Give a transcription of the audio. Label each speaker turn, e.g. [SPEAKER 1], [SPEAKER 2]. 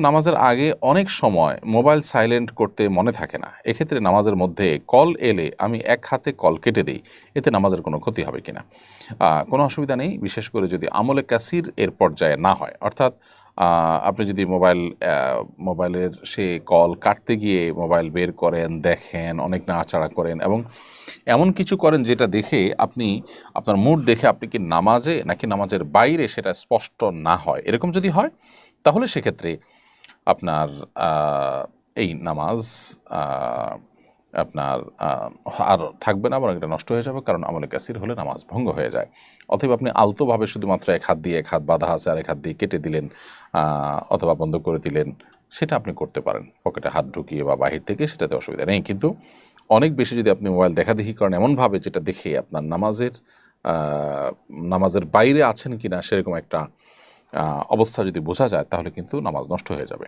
[SPEAKER 1] নামাজের আগে অনেক সময় মোবাইল সাইলেন্ট করতে মনে থাকে না। এক্ষেত্রে নামাজের মধ্যে কল এলে আমি এক হাতে কল কেটে দিই, এতে নামাজের কোনো ক্ষতি হবে কিনা? কোনো অসুবিধা নেই, বিশেষ করে যদি আমলে কাসির এর পর্যায়ে না হয়। অর্থাৎ আপনি যদি মোবাইল মোবাইলের সে কল কাটতে গিয়ে মোবাইল বের করেন, দেখেন, অনেক নাড়াচাড়া করেন এবং এমন কিছু করেন যেটা দেখে আপনি, আপনার মুড দেখে আপনি কি নামাজে নাকি নামাজের বাইরে সেটা স্পষ্ট না হয়। এরকম যদি হয়, তাহলে সেক্ষেত্রে আপনার এই নামাজ আপনার আর থাকবে না, বরং এটা নষ্ট হয়ে যাবে, কারণ আমলে কাসির হলে নামাজ ভঙ্গ হয়ে যায়। অথবা আপনি আলতোভাবে শুধুমাত্র এক হাত দিয়ে এক হাত বাধা আছে আর এক হাত দিয়ে কেটে দিলেন অথবা বন্ধ করে দিলেন, সেটা আপনি করতে পারেন। পকেটে হাত ঢুকিয়ে বা বাহির থেকে সেটাতে অসুবিধা নেই। কিন্তু অনেক বেশি যদি আপনি মোবাইল দেখাদেখি করেন এমনভাবে যেটা দেখে আপনার নামাজের নামাজের বাইরে আছেন কি না সেরকম একটা অবস্থা যদি বোঝা যায়, তাহলে কিন্তু নামাজ নষ্ট হয়ে যাবে।